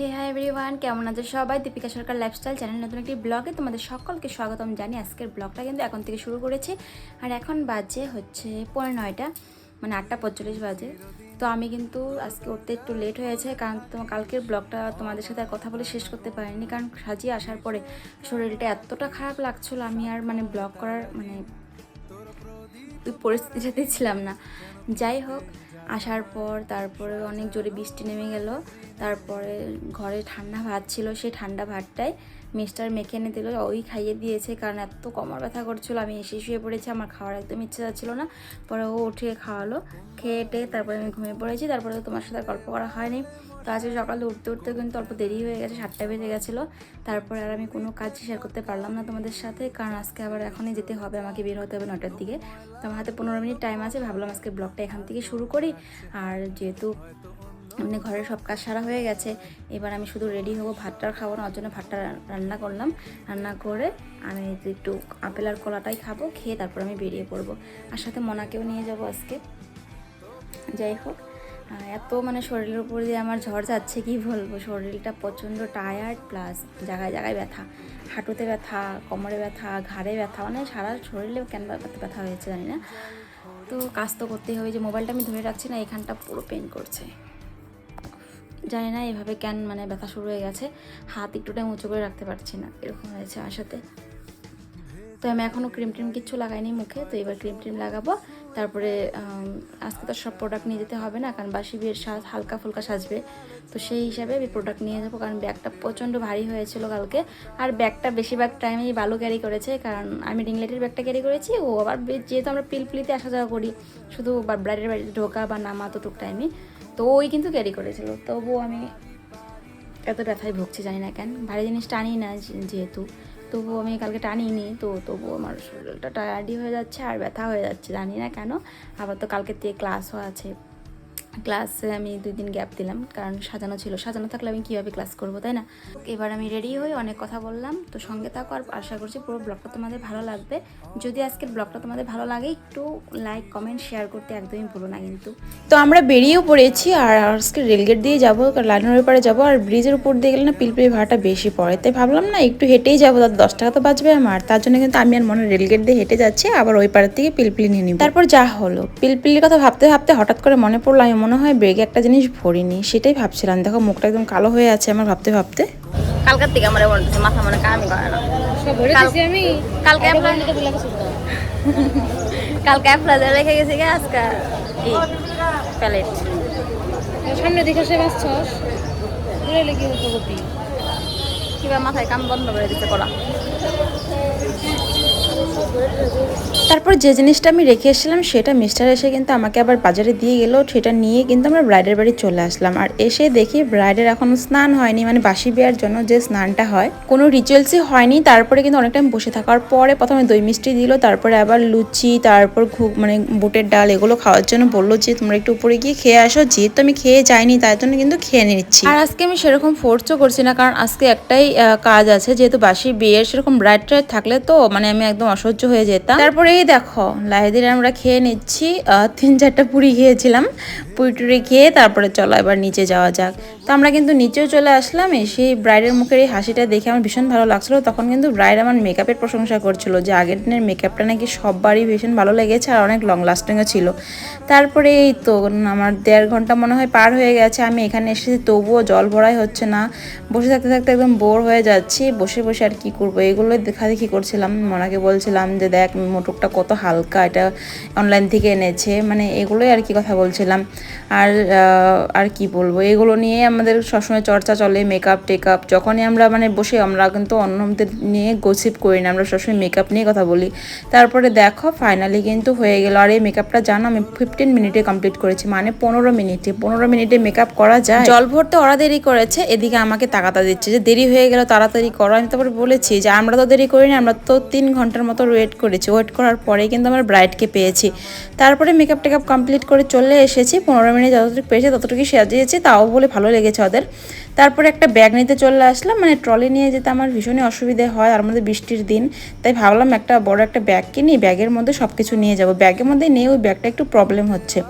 হে hi everyone কেমন আছে সবাই? দীপিকা সরকার লাইফস্টাইল চ্যানেল নতুন একটি ব্লগে তোমাদের সকলকে স্বাগতম জানি আজকের ব্লগটা কিন্তু এখন থেকে শুরু করেছি। আর এখন বাজে হচ্ছে পনেরো নয়টা মানে আটটা পঁয়তাল্লিশ বাজে। তো আমি কিন্তু আজকে উঠতে একটু লেট হয়েছে কারণ তোমার কালকের ব্লগটা তোমাদের সাথে আর কথা বলে শেষ করতে পারিনি, কারণ সাজিয়ে আসার পরে শরীরটা এতটা খারাপ লাগছিল, আমি আর মানে ব্লগ করার মানে সাথে ছিলাম না। যাই হোক আসার পর তারপরে অনেক জোরে বৃষ্টি নেমে গেল। তারপরে ঘরে ঠান্ডা ভাত ছিল সেই ঠান্ডা ভাতটাই মিস্টার মেখে এনে দিল। ওই খাইয়ে দিয়েছে কারণ এত কমর ব্যথা করছিল। আমি এসে শুয়ে পড়েছি, আমার খাওয়ার একদম ইচ্ছে যাচ্ছিল না। পরে ও উঠিয়ে খাওয়ালো, খেয়ে টেয়ে তারপরে আমি ঘুমিয়ে পড়েছি। তারপরে তোমার সাথে গল্প করা হয়নি। তো আজকে সকালে উঠতে উঠতে কিন্তু অল্প দেরি হয়ে গেছে, সাতটা বেজে গেছিল। তারপরে আর আমি কোনো কাজ শেয়ার করতে পারলাম না তোমাদের সাথে, কারণ আজকে আবার এখনই যেতে হবে, আমাকে বের হতে হবে নটার দিকে। তো আমার হাতে পনেরো মিনিট টাইম আছে, ভাবলাম আজকে ব্লগটা এখান থেকে শুরু করি। আর যেহেতু মানে ঘরের সব কাজ সারা হয়ে গেছে, এবার আমি শুধু রেডি হব ভাতটা খাব না, ওর জন্য ভাতটা রান্না করলাম। রান্না করে আমি একটু আপেল আর কলাটাই খাব, খেয়ে তারপর আমি বেরিয়ে পড়ব। আর সাথে মনাকেও নিয়ে যাব আজকে। যাই হোক এত মানে শরীরের উপর দিয়ে আমার ঝড় যাচ্ছে, কি বলব? শরীরটা প্রচণ্ড টায়ার্ড প্লাস জায়গায় জায়গায় ব্যথা। হাঁটুতে ব্যথা, কোমরে ব্যথা, ঘাড়ে ব্যথা মানে সারা শরীরে কেন ব্যথা হয়েছে জানি না। তো কাজ তো করতেই হবে যে মোবাইলটা আমি ধরে রাখছি না এখানটা পুরো পেন করছে। জানি না এভাবে কেন মানে ব্যথা শুরু হয়ে গেছে, হাত একটু টাইম উঁচু করে রাখতে পারছি না, এরকম হয়েছে সাথে তো আমি এখনও ক্রিম ট্রিম কিচ্ছু লাগাইনি মুখে, তো এবার ক্রিম ট্রিম লাগাবো। তারপরে আজকে তো সব প্রোডাক্ট নিয়ে যেতে হবে না, কারণ বাসি বিয়ের সাজ হালকা ফুলকা সাজবে। তো সেই হিসাবে আমি প্রোডাক্ট নিয়ে যাব, কারণ ব্যাগটা প্রচণ্ড ভারী হয়েছিল কালকে। আর ব্যাগটা বেশিরভাগ টাইমেই বালু ক্যারি করেছে, কারণ আমি রিংলেটের ব্যাগটা ক্যারি করেছি, ও আবার যেহেতু আমরা পিলপিলিতে আসা যাওয়া করি, শুধু ব্রাইডের বাড়িতে ঢোকা বা নামা ততটুক টাইমে তো ওই কিন্তু ক্যারি করেছিল, তবুও আমি এত ব্যথায় ভুগছি জানি না কেন, ভারী জিনিস টানি না যেহেতু। তবুও আমি কালকে টানিনি, তো তবুও আমার শরীরটা টায়ার্ডই হয়ে যাচ্ছে আর ব্যথা হয়ে যাচ্ছে, জানি না কেন। আবার তো কালকে থেকে ক্লাসও আছে। ক্লাসে আমি দুই দিন গ্যাপ দিলাম, কারণ সাজানো ছিল। সাজানো থাকলে আমি কীভাবে ক্লাস করব, তাই না? এবার আমি রেডি হই অনেক কথা বললাম। তো সঙ্গে থাকো, আর আশা করছি পুরো ব্লগটা তোমাদের ভালো লাগবে। যদি আজকের ব্লগটা তোমাদের ভালো লাগে, একটু লাইক কমেন্ট শেয়ার করতে একদমই ভুলো না কিন্তু। তো আমরা বেরিয়েও পড়েছি, আর আজকে রেলগেট দিয়ে যাব লাইনের উপরে যাব, আর ব্রিজের উপর দিয়ে গেলে না পিলপিলি ভাড়াটা বেশি পড়ে। তাই ভাবলাম না, একটু হেঁটেই যাব তার দশ টাকা তো বাঁচবে আমার। তার জন্য কিন্তু আমি আর মনে রেলগেট দিয়ে হেঁটে যাচ্ছি, আবার ওই পাড়ের থেকে পিলপিলি নিয়ে নিই তারপর যা হলো পিলপিলির কথা ভাবতে ভাবতে হঠাৎ করে মনে পড়ল আমি মনে হয় ব্রেগে একটা জিনিস ভরিনি সেটাই ভাবছিলাম। দেখো মুখটা একদম কালো হয়ে আছে আমার ভাবতে ভাবতে। কালকার থেকে আমার এমন হচ্ছে, মাথা মনে কামি করে না। আমি। কালকে। কালকে রেখে গেছি গে আজকে প্যালেট সামনে দেখে সে লেগে কিবা মাথায় কাম বন্ধ করে দিতে করা তারপর যে জিনিসটা আমি রেখে এসেছিলাম সেটা মিস্টার এসে কিন্তু আমাকে আবার বাজারে দিয়ে গেল। সেটা নিয়ে কিন্তু আমরা ব্রাইডের বাড়ি চলে আসলাম। আর এসে দেখি ব্রাইডের এখনও স্নান হয়নি মানে বাসি বিয়ার জন্য যে স্নানটা হয়, কোনো রিচুয়ালসই হয়নি। তারপরে কিন্তু অনেক টাইম বসে থাকার পরে প্রথমে দই মিষ্টি দিল, তারপরে আবার লুচি, তারপর ঘু মানে বুটের ডাল এগুলো খাওয়ার জন্য বলল যে, তোমরা একটু উপরে গিয়ে খেয়ে আসো। যেহেতু আমি খেয়ে যাইনি, তাই জন্য কিন্তু খেয়ে নিচ্ছি। আর আজকে আমি সেরকম ফোর্সও করছি না, কারণ আজকে একটাই কাজ আছে। যেহেতু বাসি বিয়ের সেরকম ব্রাইড ট্রাইড থাকলে তো মানে আমি একদম অসহ্য হয়ে যেতাম। তারপরে এই দেখো, লাহিদির আমরা খেয়ে নিচ্ছি তিন চারটা পুরি খেয়েছিলাম। পুরি টুরি খেয়ে তারপরে চলো এবার নিচে যাওয়া যাক। তো আমরা কিন্তু নিচেও চলে আসলাম, এসে ব্রাইডের মুখের এই হাসিটা দেখে আমার ভীষণ ভালো লাগছিল। তখন কিন্তু ব্রাইড আমার মেকআপের প্রশংসা করছিল যে আগের দিনের মেকআপটা নাকি সববারই ভীষণ ভালো লেগেছে আর অনেক লং লাস্টিংও ছিল। তারপরে এই তো, আমার দেড় ঘণ্টা মনে হয় পার হয়ে গেছে, আমি এখানে এসেছি, তবুও জল ভরাই হচ্ছে না। বসে থাকতে থাকতে একদম বোর হয়ে যাচ্ছি, বসে বসে আর কি করব? এগুলো দেখা দেখি করছিলাম, মনাকে বলছিলাম যে দেখ, মোটকটা কত হালকা, এটা অনলাইন থেকে এনেছে। মানে এগুলোই আর কি কথা বলছিলাম। আর আর কি বলব? এগুলো নিয়ে আমাদের সবসময় চর্চা চলে মেকআপ টেকআপ যখনই আমরা মানে বসে, আমরা কিন্তু অন্যদের নিয়ে গসিপ করি না, আমরা সবসময় মেকআপ নিয়ে কথা বলি। তারপরে দেখো ফাইনালি কিন্তু হয়ে গেল। আর এই মেকআপটা জানো, আমি ফিফটিন মিনিটে কমপ্লিট করেছি। মানে পনেরো মিনিটে পনেরো মিনিটে মেকআপ করা যায়। জল ভরতে ওরা দেরি করেছে, এদিকে আমাকে তাকাতা দিচ্ছে যে, দেরি হয়ে গেল, তাড়াতাড়ি করো। আমি তারপরে বলেছি যে, আমরা তো দেরি করিনি, আমরা তো তিন ঘণ্টার মতো ওয়েট করেছি। ওয়েট করার পরে কিন্তু আমার ব্রাইডকে পেয়েছি। তারপরে মেকআপ টেকআপ কমপ্লিট করে চলে এসেছি। পনেরো মিনিট যতটুকু পেয়েছি ততটুকুই সাজিয়েছি তাও বলে ভালো লেগেছে ওদের। তারপরে একটা ব্যাগ নিতে চলে আসলাম। মানে ট্রলি নিয়ে যেতে আমার ভীষণই অসুবিধে হয়। আর মধ্যে বৃষ্টির দিন। তাই ভাবলাম একটা বড় একটা ব্যাগ কিনি। ব্যাগের মধ্যে সব কিছু নিয়ে যাব। ব্যাগের মধ্যে নিয়ে ওই ব্যাগটা একটু প্রবলেম হচ্ছে।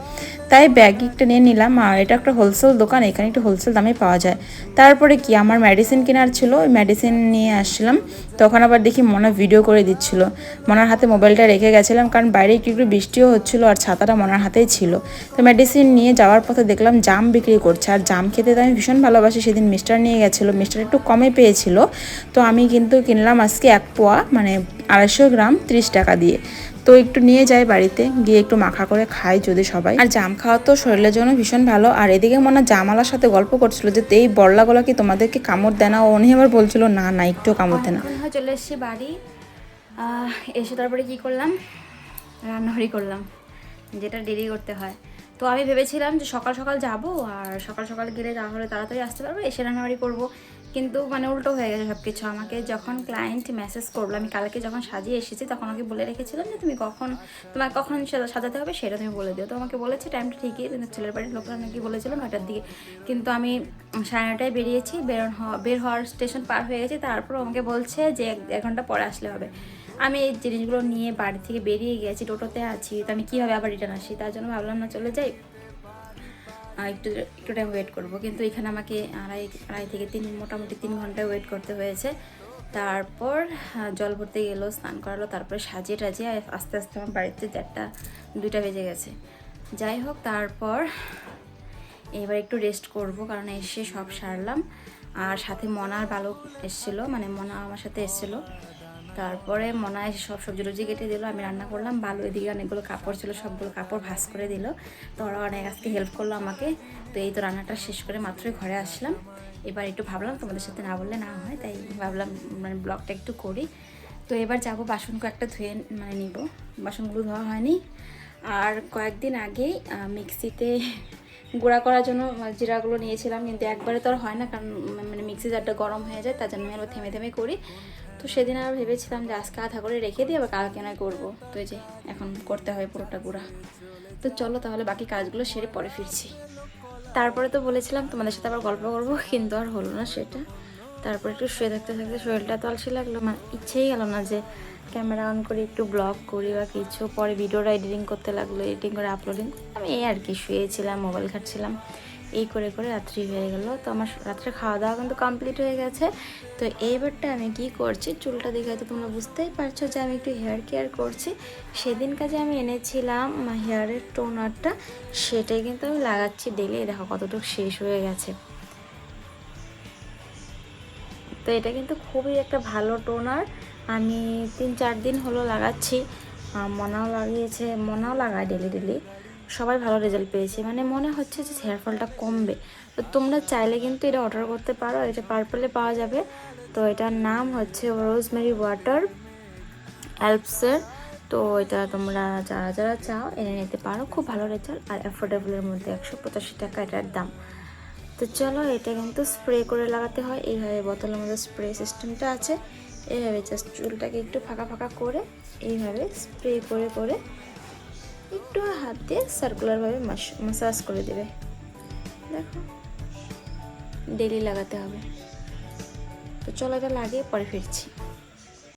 তাই ব্যাগ একটা নিয়ে নিলাম। আর এটা একটা হোলসেল দোকান, এখানে একটু হোলসেল দামে পাওয়া যায়। তারপরে কি, আমার মেডিসিন কেনার ছিল, ওই মেডিসিন নিয়ে আসছিলাম। তখন আবার দেখি মনা ভিডিও করে দিচ্ছিল। মনার হাতে মোবাইলটা রেখে গেছিলাম, কারণ বাইরে একটু একটু বৃষ্টিও হচ্ছিল আর ছাতাটা মনার হাতেই ছিল। তো মেডিসিন নিয়ে যাওয়ার পথে দেখলাম জাম বিক্রি করছে। আর জাম খেতে তো আমি ভীষণ ভালোবাসি, সেদিন মিস্টার নিয়ে গেছিল। মিস্টার একটু কমে পেয়েছিল। তো আমি কিন্তু কিনলাম আজকে এক পোয়া মানে আড়াইশো গ্রাম ত্রিশ টাকা দিয়ে। তো একটু নিয়ে যাই বাড়িতে, গিয়ে একটু মাখা করে খাই যদি সবাই। আর জাম খাওয়া তো শরীরের জন্য ভীষণ ভালো। আর এদিকে মনে জামালার সাথে গল্প করছিল যে এই বড়লাগুলো কি তোমাদেরকে কামড় দেয় না? উনি আবার বলছিল, না না একটু কামড় দেয় না। চলে এসেছি বাড়ি। এসে তারপরে কি করলাম? রান্নাবাড়ি করলাম, যেটা দেরি করতে হয়। তো আমি ভেবেছিলাম যে সকাল সকাল যাব, আর সকাল সকাল গেলে তাহলে তাড়াতাড়ি আসতে পারব, এসে রান্নাবাড়ি করব। কিন্তু মানে উল্টো হয়ে গেছে সব কিছু আমাকে যখন ক্লায়েন্ট মেসেজ করল, আমি কালকে যখন সাজিয়ে এসেছি, তখন আমাকে বলে রেখেছিলাম যে, তুমি কখন তোমার কখন সাজাতে হবে সেটা তুমি বলে দিও। তো আমাকে বলেছে টাইমটা ঠিকই কিন্তু ছেলের বাড়ির লোকরা নাকি বলেছিল নয়টার দিকে। কিন্তু আমি সাড়ে নটায় বেরিয়েছি বেরোন বের হওয়ার স্টেশন পার হয়ে গেছি। তারপর আমাকে বলছে যে, এক ঘণ্টা পরে আসলে হবে। আমি এই জিনিসগুলো নিয়ে বাড়ি থেকে বেরিয়ে গেছি, টোটোতে আছি। তো আমি কীভাবে আবার রিটার্ন আসি? তার জন্য ভাবলাম না, চলে যাই। একটু একটু টাইম ওয়েট করব। কিন্তু এখানে আমাকে আড়াই আড়াই থেকে তিন, মোটামুটি তিন ঘণ্টা ওয়েট করতে হয়েছে। তারপর জল ভরতে গেলো, স্নান করালো, তারপরে সাজিয়ে টাজিয়ে আস্তে আস্তে আমার বাড়িতে চারটা দুইটা বেজে গেছে। যাই হোক, তারপর এবার একটু রেস্ট করব, কারণ এসে সব সারলাম। আর সাথে মনার বালক এসেছিল মানে মনা আমার সাথে এসেছিল। তারপরে মনে এসে সব সবজি টবজি কেটে দিল, আমি রান্না করলাম, বালু এদিকে অনেকগুলো কাপড় ছিল, সবগুলো কাপড় ভাঁজ করে দিল। তো ওরা অনেক আজকে হেল্প করল আমাকে, তো এই তো রান্নাটা শেষ করে মাত্রই ঘরে আসলাম। এবার একটু ভাবলাম তোমাদের সাথে না বললে না হয়, তাই ভাবলাম মানে ব্লগটা একটু করি। তো এবার যাব, বাসন একটা ধুয়ে মানে নিব। বাসনগুলো ধোয়া হয়নি। আর কয়েকদিন আগেই মিক্সিতে গুঁড়া করার জন্য জিরাগুলো নিয়েছিলাম, কিন্তু একবারে তো আর হয় না, কারণ মানে মিক্সি জারটা গরম হয়ে যায়, তার জন্য আমি আবার থেমে থেমে করি। তো সেদিন আর ভেবেছিলাম যে আজকে আধা করে রেখে দিয়ে আবার কালকে নয় করব। তো এই যে, এখন করতে হয় পুরোটা গুঁড়া তো চলো তাহলে বাকি কাজগুলো সেরে পরে ফিরছি। তারপরে তো বলেছিলাম তোমাদের সাথে আবার গল্প করব, কিন্তু আর হলো না সেটা। তারপরে একটু শুয়ে থাকতে থাকতে শরীরটা তো আলসে লাগল। মানে ইচ্ছেই গেল না যে ক্যামেরা অন করে, একটু ব্লগ করি বা কিছু, পরে ভিডিওটা এডিটিং করতে লাগল এডিটিং করে আপলোডিং আমি এই আর কি, শুয়েছিলাম, মোবাইল ঘাটছিলাম। এই করে করে রাত্রি হয়ে গেল। তো আমার রাত্রে খাওয়া দাওয়া কিন্তু কমপ্লিট হয়ে গেছে। তো এইবারটা আমি কি করছি, চুলটা দেখে হয়তো তোমরা বুঝতেই পারছ যে আমি একটু হেয়ার কেয়ার করছি। সেদিন কাজে আমি এনেছিলাম হেয়ারের টোনারটা সেটাই কিন্তু আমি লাগাচ্ছি ডেলি দেখো কতটুকু শেষ হয়ে গেছে। তো এটা কিন্তু খুবই একটা ভালো টোনার আমি তিন চার দিন হলো লাগাচ্ছি। মনাও লাগিয়েছে, মনাও লাগায় ডেলি ডেলি সবাই ভালো রেজাল্ট পেয়েছে। মানে মনে হচ্ছে যে হেয়ার ফলটা কমবে। তো তোমরা চাইলে কিন্তু এটা অর্ডার করতে পারো। এটা পার্পলে পাওয়া যাবে। তো এটার নাম হচ্ছে রোজমেরি ওয়াটার অ্যালপসের তো এটা তোমরা যারা যারা চাও, এনে নিতে পারো। খুব ভালো রেজাল্ট আর অ্যাফোর্ডেবলের মধ্যে একশো পঁচাশি টাকা এটার দাম। তো চলো এটা কিন্তু স্প্রে করে লাগাতে হয়। এইভাবে বোতলের মধ্যে স্প্রে সিস্টেমটা আছে। এইভাবে জাস্ট চুলটাকে একটু ফাঁকা ফাঁকা করে এইভাবে স্প্রে করে করে একটু হাত দিয়ে সার্কুলারভাবে মাসাজ করে দেবে। দেখো ডেলি লাগাতে হবে। তো চলো এটা লাগিয়ে পরে ফিরছি।